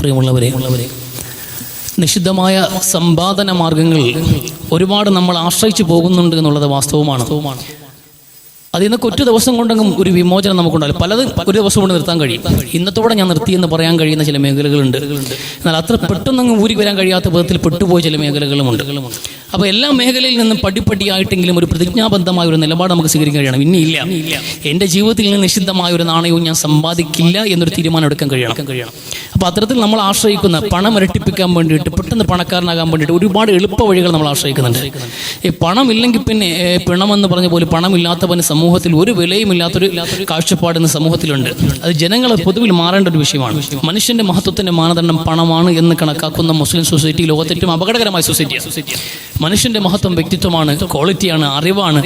പ്രിയമുള്ളവരെ നിഷിദ്ധമായ സമ്പാദന മാർഗങ്ങൾ ഒരുപാട് നമ്മൾ ആശ്രയിച്ചു പോകുന്നുണ്ട് എന്നുള്ളത് വാസ്തവമാണ്. അതിൽ നിന്ന് ഒറ്റ ദിവസം കൊണ്ടെങ്കിലും ഒരു വിമോചനം നമുക്കുണ്ടാവില്ല. പലതും ഒരു ദിവസം കൊണ്ട് നിർത്താൻ കഴിയും. ഇന്നത്തോടെ ഞാൻ നിർത്തി എന്ന് പറയാൻ കഴിയുന്ന ചില മേഖലകളുണ്ട്. എന്നാൽ അത്ര പെട്ടെന്ന് ഊരി വരാൻ കഴിയാത്ത വിധത്തിൽ പെട്ടുപോയ ചില മേഖലകളുമുണ്ട്. അപ്പോൾ എല്ലാ മേഖലയിൽ നിന്നും പടിപ്പടിയായിട്ടെങ്കിലും ഒരു പ്രതിജ്ഞാബന്ധമായ ഒരു നിലപാട് നമുക്ക് സ്വീകരിക്കാൻ കഴിയണം. ഇനിയില്ല എന്റെ ജീവിതത്തിൽ നിന്ന് നിഷിദ്ധമായ ഒരു നാണയവും ഞാൻ സമ്പാദിക്കില്ല എന്നൊരു തീരുമാനം എടുക്കാൻ കഴിയണം കഴിയണം. അപ്പോൾ അത്തരത്തിൽ നമ്മൾ ആശ്രയിക്കുന്ന പണം ഇരട്ടിപ്പിക്കാൻ വേണ്ടിയിട്ട് പെട്ടെന്ന് പണക്കാരനാകാൻ വേണ്ടിയിട്ട് ഒരുപാട് എളുപ്പ വഴികൾ നമ്മൾ ആശ്രയിക്കുന്നുണ്ട്. ഈ പണം ഇല്ലെങ്കിൽ പിന്നെ പിണമെന്ന് പറഞ്ഞ പോലെ പണമില്ലാത്തവന് സമൂഹത്തിൽ ഒരു വിലയും ഇല്ലാത്തൊരു കാഴ്ചപ്പാട് ഇന്ന് സമൂഹത്തിലുണ്ട്. അത് ജനങ്ങൾ പൊതുവിൽ മാറേണ്ട ഒരു വിഷയമാണ്. മനുഷ്യന്റെ മഹത്വത്തിന്റെ മാനദണ്ഡം പണമാണ് എന്ന് കണക്കാക്കുന്ന മുസ്ലിം സൊസൈറ്റി ലോകത്തെ ഏറ്റവും അപകടകരമായ സൊസൈറ്റിയാണ് മനുഷ്യന്റെ മഹത്വം വ്യക്തിത്വമാണ് ക്വാളിറ്റിയാണ് അറിവാണ്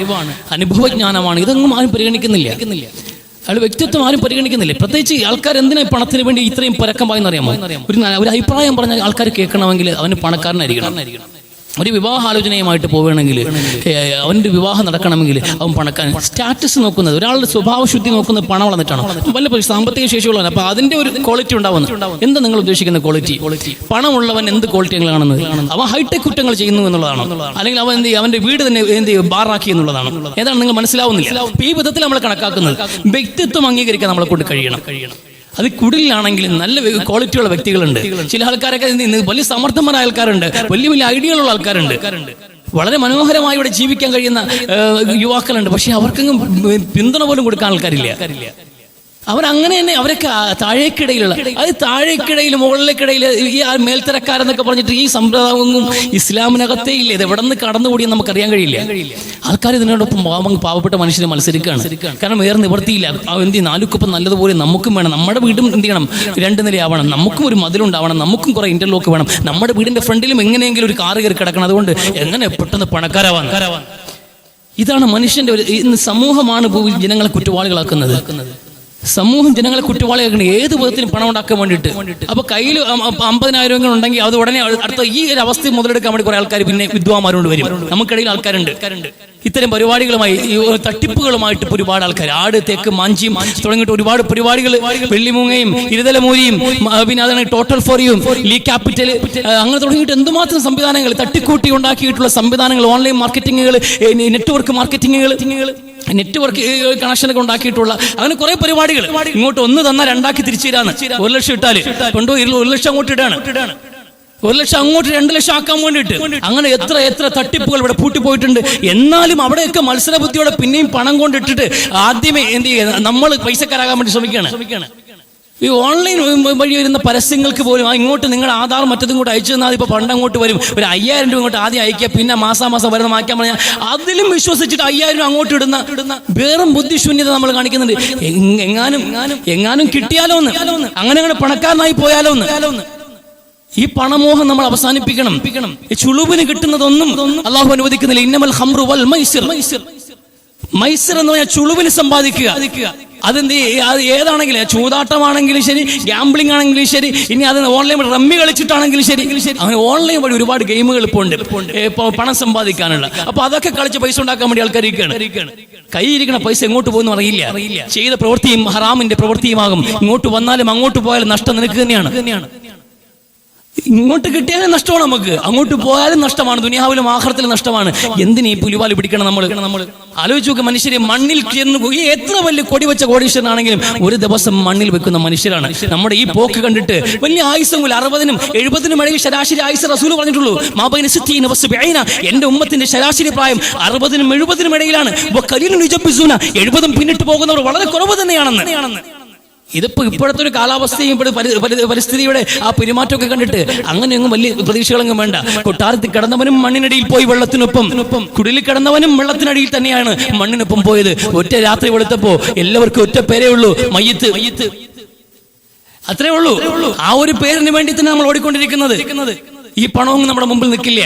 അനുഭവജ്ഞാനമാണ് ഇതൊന്നും ആരും പരിഗണിക്കുന്നില്ല. അയാൾ വ്യക്തിത്വം ആരും പരിഗണിക്കുന്നില്ലേ? പ്രത്യേകിച്ച് ആൾക്കാർ എന്തിനാ പണത്തിന് വേണ്ടി ഇത്രയും പരക്കമായി അറിയാമോ? ഒരു ഒരു അഭിപ്രായം പറഞ്ഞ ആൾക്കാർ കേൾക്കണമെങ്കിൽ അവന് പണക്കാരനായിരിക്കണം. ഒരു വിവാഹാലോചനയുമായിട്ട് പോവുകയാണെങ്കിൽ അവന്റെ വിവാഹം നടക്കണമെങ്കിൽ അവൻ പണക്കാൻ സ്റ്റാറ്റസ് നോക്കുന്നത് ഒരാളുടെ സ്വഭാവശുദ്ധി നോക്കുന്നത് പണം വളർന്നിട്ടാണ്? വല്ല സാമ്പത്തിക ശേഷിയുള്ളവൻ അപ്പോൾ അതിന്റെ ഒരു ക്വാളിറ്റി ഉണ്ടാവുന്നത് എന്താ നിങ്ങൾ ഉദ്ദേശിക്കുന്ന ക്വാളിറ്റി പണമുള്ളവൻ എന്ത് ക്വാളിറ്റികളാണെന്ന് അവൻ ഹൈടെക് കുറ്റങ്ങൾ ചെയ്യുന്നു എന്നുള്ളതാണ്? അല്ലെങ്കിൽ അവൻ എന്ത് ചെയ്യും? അവന്റെ വീട് തന്നെ എന്ത് ചെയ്യും? ബാറാക്കി എന്നുള്ളതാണ്? ഏതാണ് നിങ്ങൾ മനസ്സിലാവുന്നില്ല. ഈ വിധത്തിൽ നമ്മൾ കണക്കാക്കുന്നത് വ്യക്തിത്വം അംഗീകരിക്കാൻ നമ്മളെ കൊണ്ട് കഴിയണം. കഴിയണം. അത് കുടിലാണെങ്കിലും നല്ല ക്വാളിറ്റി ക്വാളിറ്റിയുള്ള വ്യക്തികളുണ്ട്. ചില ആൾക്കാരൊക്കെ വലിയ സമർത്ഥന്മാരായ ആൾക്കാരുണ്ട്. വലിയ വലിയ ഐഡിയകളുള്ള ആൾക്കാരുണ്ട്. വളരെ മനോഹരമായി ഇവിടെ ജീവിക്കാൻ കഴിയുന്ന യുവാക്കളുണ്ട്. പക്ഷെ അവർക്കെങ്കിലും പിന്തുണ പോലും കൊടുക്കാൻ ആൾക്കാരില്ല. അവരങ്ങനെ തന്നെ അവരൊക്കെ താഴേക്കിടയിലുള്ള അത് താഴേക്കിടയിൽ മുകളിലേക്കിടയിൽ ഈ ആ മേൽത്തരക്കാരെന്നൊക്കെ പറഞ്ഞിട്ട് ഈ സമ്പ്രദായമൊന്നും ഇസ്ലാമിനകത്തേ ഇല്ല ഇത് എവിടെ നിന്ന് കടന്നുകൂടി നമുക്കറിയാൻ കഴിയില്ല. ആൾക്കാർ ഇതിനോടൊപ്പം പാവം പാവപ്പെട്ട മനുഷ്യരെ മത്സരിക്കുകയാണ്. കാരണം വേറെ നിവർത്തിയില്ല എന്ത് ചെയ്യും? നാലുക്കൊപ്പം നല്ലതുപോലെ നമുക്കും വേണം. നമ്മുടെ വീടും എന്ത് ചെയ്യണം? രണ്ട് നിലയാവണം. നമുക്കും ഒരു മതിലുണ്ടാവണം. നമുക്കും കുറെ ഇന്റർലോക്ക് വേണം. നമ്മുടെ വീടിന്റെ ഫ്രണ്ടിലും എങ്ങനെയെങ്കിലും ഒരു കാറ് കയറി കിടക്കണം. അതുകൊണ്ട് എങ്ങനെ പെട്ടെന്ന് പണക്കാരാവാൻ ഇതാണ് മനുഷ്യന്റെ ഒരു സമൂഹമാണ് ജനങ്ങളെ കുറ്റവാളികളാക്കുന്നത്. സമൂഹം ജനങ്ങളെ കുറ്റവാളിയാക്കുന്നത് ഏത് വിധത്തിലും പണം ഉണ്ടാക്കാൻ വേണ്ടിയിട്ട്. അപ്പൊ കയ്യിൽ അമ്പതിനായിരം ഉണ്ടെങ്കിൽ അത് ഉടനെ അടുത്ത ഈ ഒരു അവസ്ഥ മുതലെടുക്കാൻ വേണ്ടി കുറെ ആൾക്കാർ പിന്നെ വിദ്വാന്മാരോട് വരും. നമുക്കിടയിൽ ആൾക്കാരുണ്ട്. ഇത്തരം പരിപാടികളുമായി തട്ടിപ്പുകളുമായിട്ട് ഒരുപാട് ആൾക്കാർ ആട് തേക്ക് മാഞ്ചിയും തുടങ്ങിയിട്ട് ഒരുപാട് പരിപാടികൾ വെള്ളിമൂങ്ങയും ഇരുതലമൂലിയും പിന്നെ അതാണ് ടോട്ടൽ ഫോറിയും ലീ ക്യാപിറ്റൽ അങ്ങനെ തുടങ്ങിയിട്ട് എന്തുമാത്രം സംവിധാനങ്ങൾ തട്ടിക്കൂട്ടി ഉണ്ടാക്കിയിട്ടുള്ള സംവിധാനങ്ങൾ ഓൺലൈൻ മാർക്കറ്റിങ്ങുകൾ നെറ്റ്വർക്ക് മാർക്കറ്റിങ്ങുകൾ നെറ്റ്വർക്ക് കണക്ഷനൊക്കെ ഉണ്ടാക്കിയിട്ടുള്ള അങ്ങനെ കുറെ പരിപാടികൾ. ഇങ്ങോട്ട് ഒന്ന് തന്നാൽ രണ്ടാക്കി തിരിച്ചു തരാന്ന് ഒരു ലക്ഷം ഇട്ടാൽ. കൊണ്ടുപോയി ഒരു ലക്ഷം അങ്ങോട്ട് ഇടാണ്. ഒരു ലക്ഷം അങ്ങോട്ട് രണ്ട് ലക്ഷം ആക്കാൻ വേണ്ടിയിട്ട്. അങ്ങനെ എത്ര എത്ര തട്ടിപ്പുകൾ ഇവിടെ പൂട്ടിപ്പോയിട്ടുണ്ട് എന്നാലും അവിടെയൊക്കെ മത്സര ബുദ്ധിയോടെ പിന്നെയും പണം കൊണ്ടിട്ടിട്ട് ആദ്യമേ എന്ത് ചെയ്യുക നമ്മൾ പൈസക്കാരാകാൻ വേണ്ടി ശ്രമിക്കുകയാണ് ശ്രമിക്കുകയാണ്. ഈ ഓൺലൈൻ വഴി വരുന്ന പരസ്യങ്ങൾക്ക് പോലും ഇങ്ങോട്ട് നിങ്ങൾ ആധാർ മറ്റതും കൂടെ അയച്ചു തന്നാൽ ഇപ്പോൾ പണ്ട് അങ്ങോട്ട് വരും. ഒരു അയ്യായിരം രൂപ ഇങ്ങോട്ട് ആദ്യം അയക്കുക പിന്നെ മാസാമാസം വരുന്ന മാറ്റാൻ പറഞ്ഞാൽ അതിലും വിശ്വസിച്ചിട്ട് അയ്യായിരം അങ്ങോട്ട് ഇടുന്ന ഇടുന്ന വേറും ബുദ്ധിശൂന്യത നമ്മൾ കാണിക്കുന്നുണ്ട്. എങ്ങാനും എങ്ങാനും കിട്ടിയാലോ എന്ന്. അങ്ങനെ അങ്ങനെ പണക്കാരനായി പോയാലോ എന്ന്. ഈ പണമോഹം നമ്മൾ അവസാനിപ്പിക്കണം. ഈ ചുളുവിന് കിട്ടുന്നതൊന്നും അള്ളാഹു അനുവദിക്കുന്നില്ല. ഇന്നമൽ ഹംറു വൽ മൈസിർ. മൈസർ എന്ന് പറഞ്ഞാൽ ചുളുവിന് സമ്പാദിക്കുക. അതെന്ത് അത് ഏതാണെങ്കിലും ചൂതാട്ടമാണെങ്കിലും ശരി ഗാംബ്ലിംഗ് ആണെങ്കിലും ശരി ഇനി അത് ഓൺലൈൻ റമ്മി കളിച്ചിട്ടാണെങ്കിലും ശരി. അങ്ങനെ ഓൺലൈൻ വഴി ഒരുപാട് ഗെയിമുകൾ ഇപ്പോൾ ഉണ്ട്. പണം സമ്പാദിക്കാനുള്ള. അപ്പൊ അതൊക്കെ കളിച്ച് പൈസ ഉണ്ടാക്കാൻ വേണ്ടി ആൾക്കാർ ഇരിക്കുകയാണ് കൈയിരിക്കണ പൈസ എങ്ങോട്ട് പോകുന്നു അറിയില്ല. ചെയ്ത പ്രവൃത്തിയും ഹറാമിന്റെ പ്രവൃത്തിയുമാകും. ഇങ്ങോട്ട് വന്നാലും അങ്ങോട്ട് പോയാലും നഷ്ടം നിനക്ക് തന്നെയാണ് തന്നെയാണ്. ഇങ്ങോട്ട് കിട്ടിയാൽ നഷ്ടമാണ് നമുക്ക്. അങ്ങോട്ട് പോയാലും നഷ്ടമാണ്. ദുനിയാവിലും ആഹ്റത്തിലും നഷ്ടമാണ്. എന്തിനീ പുലിവാൽ പിടിക്കണം നമ്മൾ നമ്മൾ ആലോചിച്ച് നോക്കുക മനുഷ്യരെ മണ്ണിൽ പോയി. എത്ര വലിയ കൊടി വെച്ച കോടീശ്വരനാണെങ്കിലും ഒരു ദിവസം മണ്ണിൽ വെക്കുന്ന മനുഷ്യരാണ്. നമ്മുടെ ഈ പോക്ക് കണ്ടിട്ട് വലിയ ആയുസങ്ങൾ അറുപതിനും എഴുപതിനും ഇടയിൽ ശരാശരി ആയുസ് റസൂൽ പറഞ്ഞിട്ടുള്ളൂ. മാബൈന എന്റെ ഉമ്മത്തിന്റെ ശരാശരി പ്രായം അറുപതിനും എഴുപതിനും ഇടയിലാണ്. എഴുപതും പിന്നിട്ട് പോകുന്നവർ വളരെ കുറവ് തന്നെയാണെന്ന്. ഇതിപ്പോ ഇപ്പോഴത്തെ ഒരു കാലാവസ്ഥയും പരിസ്ഥിതിയുടെ ആ പെരുമാറ്റമൊക്കെ കണ്ടിട്ട് അങ്ങനെയൊന്നും വലിയ പ്രതീക്ഷകളൊന്നും വേണ്ട. കൊട്ടാരത്തിൽ കിടന്നവനും മണ്ണിനടിയിൽ പോയി വെള്ളത്തിനൊപ്പം. കുടിലിൽ കിടന്നവനും വെള്ളത്തിനടിയിൽ തന്നെയാണ് മണ്ണിനൊപ്പം പോയത്. ഒറ്റ രാത്രി വെളുത്തപ്പോ എല്ലാവർക്കും ഒറ്റ പേരേ ഉള്ളൂ. മയ്യത്ത്. മയ്യത്ത് അത്രേ ഉള്ളൂ. ആ ഒരു പേരിന് വേണ്ടി തന്നെ നമ്മൾ ഓടിക്കൊണ്ടിരിക്കുന്നത്. ഈ പണവും നമ്മുടെ മുമ്പിൽ നിൽക്കില്ല.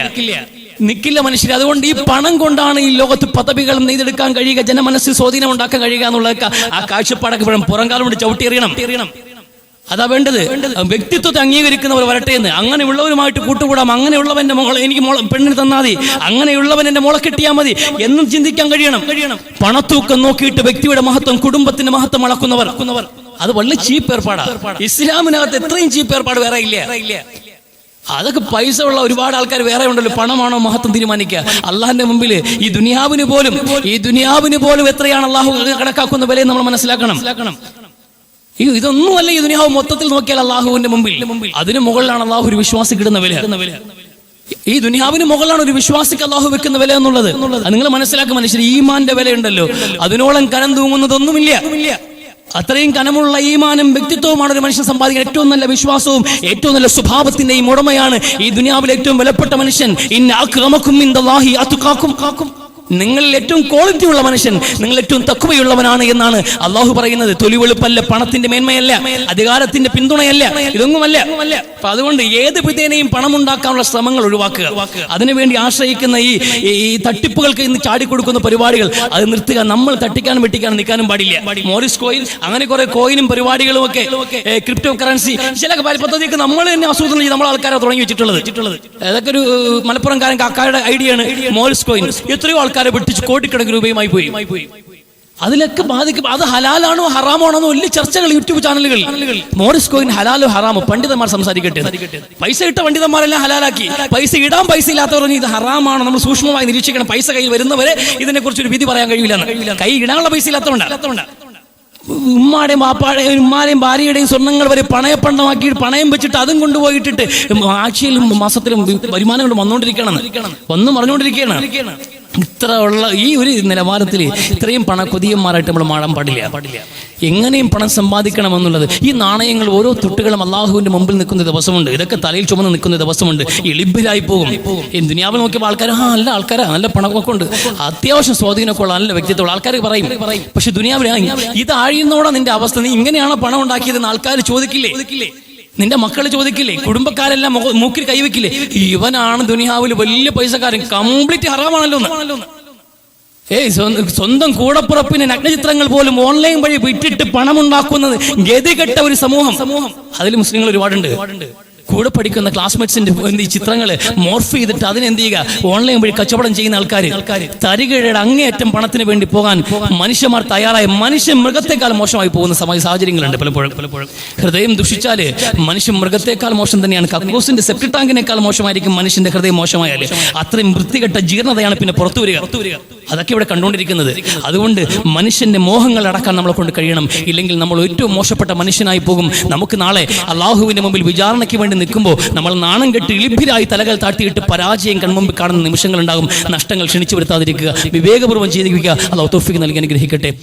നിൽക്കില്ല മനുഷ്യർ അതുകൊണ്ട് ഈ പണം കൊണ്ടാണ് ഈ ലോകത്ത് പദവികൾ നെയ്തെടുക്കാൻ കഴിയുക ജനമനസ്സിൽ സ്വാധീനം ഉണ്ടാക്കാൻ കഴിയുക എന്നുള്ളതൊക്കെ ആ കാഴ്ചപ്പാടൊക്കെ വേണം പുറംകാലം കൊണ്ട് ചവിട്ടിയെറിയണം അതാ വേണ്ടത്. വ്യക്തിത്വത്തെ അംഗീകരിക്കുന്നവർ വരട്ടെ എന്ന്. അങ്ങനെയുള്ളവരുമായിട്ട് കൂട്ടുകൂടാം. അങ്ങനെയുള്ളവന്റെ മോളെ എനിക്ക് പെണ്ണിന് തന്നാൽ മതി. അങ്ങനെയുള്ളവൻ എന്റെ മോളെ കിട്ടിയാൽ മതി. എന്നും ചിന്തിക്കാൻ കഴിയണം. കഴിയണം പണത്തൂക്കം നോക്കിയിട്ട് വ്യക്തിയുടെ മഹത്വം കുടുംബത്തിന്റെ മഹത്വം അളക്കുന്നവർ. അത് വളരെ ചീപ്പ് ഏർപ്പാടാണ് ഇസ്ലാമിനകത്ത് എത്രയും ചീപ്പ് ഏർപ്പാട് വേറെ ഇല്ല. അതൊക്കെ പൈസ ഉള്ള ഒരുപാട് ആൾക്കാർ വേറെ ഉണ്ടല്ലോ. പണമാണോ മഹത്വം തീരുമാനിക്കുക? അള്ളാഹിന്റെ മുമ്പിൽ ഈ ദുനിയാവിന് പോലും ഈ ദുനിയാവിന് പോലും എത്രയാണ് അള്ളാഹു കണക്കാക്കുന്ന വിലയും നമ്മൾ മനസ്സിലാക്കണം. ഇതൊന്നും ഇതൊന്നുമല്ല ഈ ദുനിയാവ് മൊത്തത്തിൽ നോക്കിയാൽ അള്ളാഹുവിന്റെ മുമ്പിൽ. അതിന് മുകളിലാണ് അള്ളാഹു ഒരു വിശ്വാസി കിടുന്ന വില. ഈ ദുനിയാവിന് മുകളിലാണ് ഒരു വിശ്വാസിക്ക് അള്ളാഹു വെക്കുന്ന വില എന്നുള്ളത്. നിങ്ങൾ മനസ്സിലാക്കുക മനുഷ്യർ ഈമാന്റെ വിലയുണ്ടല്ലോ. അതിനോളം കനം തൂങ്ങുന്നതൊന്നുമില്ല. അത്രയും കനമുള്ള ഈമാനും വ്യക്തിത്വവുമാണ് ഒരു മനുഷ്യൻ സമ്പാദിക്കുന്നത് ഏറ്റവും നല്ല വിശ്വാസവും ഏറ്റവും നല്ല സ്വഭാവത്തിന്റെയും ഉടമയാണ് ഈ ദുനിയാവിലെ ഏറ്റവും വിലപ്പെട്ട മനുഷ്യൻ. ഇന്ന കാക്കും. നിങ്ങളിൽ ഏറ്റവും ക്വാളിറ്റി ഉള്ള മനുഷ്യൻ നിങ്ങൾ ഏറ്റവും തക്കുവയുള്ളവനാണ് എന്നാണ് അള്ളാഹു പറയുന്നത്. തൊലി വെളുപ്പല്ല പണത്തിന്റെ മേന്മയല്ല അധികാരത്തിന്റെ പിന്തുണയല്ല ഇതൊന്നുമല്ല. അപ്പൊ അതുകൊണ്ട് ഏത് വിധേനയും പണമുണ്ടാക്കാനുള്ള ശ്രമങ്ങൾ ഒഴിവാക്കുക. അതിനുവേണ്ടി ആശ്രയിക്കുന്ന ഈ ഈ- ഈ തട്ടിപ്പുകൾക്ക് ഇന്ന് ചാടിക്കൊടുക്കുന്ന പരിപാടികൾ അത് നിർത്തുക. നമ്മൾ തട്ടിക്കാനും വെട്ടിക്കാനും നിൽക്കാനും പാടില്ല. മോറിസ് കോയിൻ അങ്ങനെ കുറെ കോയിനും പരിപാടികളും ഒക്കെ ക്രിപ്റ്റോ കറൻസി ചില പദ്ധതിയൊക്കെ നമ്മൾ തന്നെ ആസൂത്രണം ചെയ്ത് നമ്മൾ ആൾക്കാരെ തുടങ്ങി വെച്ചിട്ടുള്ളത്. അതൊക്കെ ഒരു മലപ്പുറം കാരൻ കാക്കാരുടെ ഐഡിയ ആണ് മോറിസ് കോയിൻ എത്രയോ ആൾക്കാരെ വെട്ടിച്ച് കോടിക്കണക്കിന് രൂപയുമായി പോയി. അതിലൊക്കെ ബാധിക്കും അത് ഹലാലാണോ ഹറാമാണോ വലിയ ചർച്ചകൾ യൂട്യൂബ് ചാനലുകൾ. മോറിസ് കോയിൻ ഹലാലോ ഹറാമോ പണ്ഡിതന്മാർ സംസാരിക്കട്ടെ പൈസ ഇട്ട പണ്ഡിതന്മാരെല്ലാം ഹലാലാക്കി. പൈസ ഇടാൻ പൈസ ഇല്ലാത്തവർ ഇത് ഹറാമാണോ? നമ്മൾ സൂക്ഷ്മമായി നിരീക്ഷിക്കണം. പൈസ കയ്യിൽ വരുന്നവരെ ഇതിനെ കുറിച്ച് ഒരു വിധി പറയാൻ കഴിയില്ല കൈ ഇടാനുള്ള പൈസ ഇല്ലാത്തതുകൊണ്ട് ഉമ്മാടെയും ബാപ്പാടെയും ഉമ്മാരെയും ഭാര്യയുടെയും സ്വർണങ്ങൾ വരെ പണയപ്പണ്ടമാക്കി പണയം വെച്ചിട്ട് അതും കൊണ്ടുപോയിട്ടിട്ട് ആഴ്ചയിലും മാസത്തിലും വരുമാനങ്ങൾ വന്നുകൊണ്ടിരിക്കണം ഒന്നും പറഞ്ഞുകൊണ്ടിരിക്കുകയാണ് ഇത്ര ഉള്ള ഈ ഒരു നിലവാരത്തിൽ ഇത്രയും പണ കൊതിയന്മാരായിട്ട് നമ്മൾ മാറാൻ പാടില്ല. പാടില്ല എങ്ങനെയും പണം സമ്പാദിക്കണമെന്നുള്ളത്. ഈ നാണയങ്ങൾ ഓരോ തുട്ടുകളും അള്ളാഹുവിന്റെ മുമ്പിൽ നിൽക്കുന്ന ദിവസമുണ്ട്. ഇതൊക്കെ തലയിൽ ചുമന്ന് നിൽക്കുന്ന ദിവസമുണ്ട്. എളിപ്പിലായി പോകും. ഈ ദുനിയാവിൽ നോക്കിയപ്പോൾ ആൾക്കാർ ആ നല്ല ആൾക്കാരാ നല്ല പണമൊക്കെ ഉണ്ട്. അത്യാവശ്യം സ്വാധീനമൊക്കെ ഉള്ള നല്ല വ്യക്തിത്വമുള്ള ആൾക്കാർ പറയും. പക്ഷെ ദുനിയാവിൽ ഇത് ആഴിയുന്നോടാ നിന്റെ അവസ്ഥ നീ ഇങ്ങനെയാണോ പണം ഉണ്ടാക്കിയതെന്ന് ആൾക്കാർ ചോദിക്കില്ലേ? നിന്റെ മക്കൾ ചോദിക്കില്ലേ? കുടുംബക്കാരെല്ലാം മൂക്കിൽ കൈവെക്കില്ലേ? ഇവനാണ് ദുനിയാവിൽ വലിയ പൈസക്കാരൻ. കംപ്ലീറ്റ് ഹറാമാണല്ലോ. ഏയ് സ്വന്തം കൂടപ്പുറപ്പിന് നഗ്നചിത്രങ്ങൾ പോലും ഓൺലൈൻ വഴി വിട്ടിട്ട് പണമുണ്ടാക്കുന്നത് ഗതികെട്ട ഒരു സമൂഹം സമൂഹം. അതിൽ മുസ്ലിങ്ങൾ ഒരുപാടുണ്ട്. കൂടെ പഠിക്കുന്ന ക്ലാസ്മേറ്റ്സിന്റെ ചിത്രങ്ങൾ മോർഫ് ചെയ്തിട്ട് അതിനെന്ത് ചെയ്യുക? ഓൺലൈൻ വഴി കച്ചവടം ചെയ്യുന്ന ആൾക്കാർ തരികയുടെ അങ്ങേയറ്റം പണത്തിന് വേണ്ടി പോകാൻ മനുഷ്യന്മാർ തയ്യാറായ. മനുഷ്യ മൃഗത്തെക്കാൾ മോശമായി പോകുന്ന സമയ സാഹചര്യങ്ങളുണ്ട് പലപ്പോഴും. പലപ്പോഴും ഹൃദയം ദുഷിച്ചാൽ മനുഷ്യൻ മൃഗത്തെക്കാൾ മോശം തന്നെയാണ്. കക്കൂസിന്റെ സെപ്റ്റി ടാങ്കിനേക്കാൾ മോശമായിരിക്കും മനുഷ്യന്റെ ഹൃദയം മോശമായാലും. അത്രയും വൃത്തികെട്ട ജീർണതയാണ് പിന്നെ പുറത്തു വരിക പുറത്തു വരിക. അതൊക്കെ ഇവിടെ കണ്ടുകൊണ്ടിരിക്കുന്നത്. അതുകൊണ്ട് മനുഷ്യന്റെ മോഹങ്ങൾ അടക്കാൻ നമ്മളെ കൊണ്ട് കഴിയണം. ഇല്ലെങ്കിൽ നമ്മൾ ഏറ്റവും മോശപ്പെട്ട മനുഷ്യനായി പോകും. നമുക്ക് നാളെ അള്ളാഹുവിന്റെ മുമ്പിൽ വിചാരണയ്ക്ക് വേണ്ടി നിൽക്കുമ്പോൾ നമ്മൾ നാണം കെട്ട് ഇളിഭിരായി തലകൾ താഴ്ത്തിയിട്ട് പരാജയം കൺമുമ്പിൽ കാണുന്ന നിമിഷങ്ങൾ ഉണ്ടാകും നഷ്ടങ്ങൾ ക്ഷണിച്ചു വരുത്താതിരിക്കുക. വിവേകപൂർവം ചെയ്തിരിക്കുക അള്ളാഹു തോഫിക്ക് നൽകി അനുഗ്രഹിക്കട്ടെ.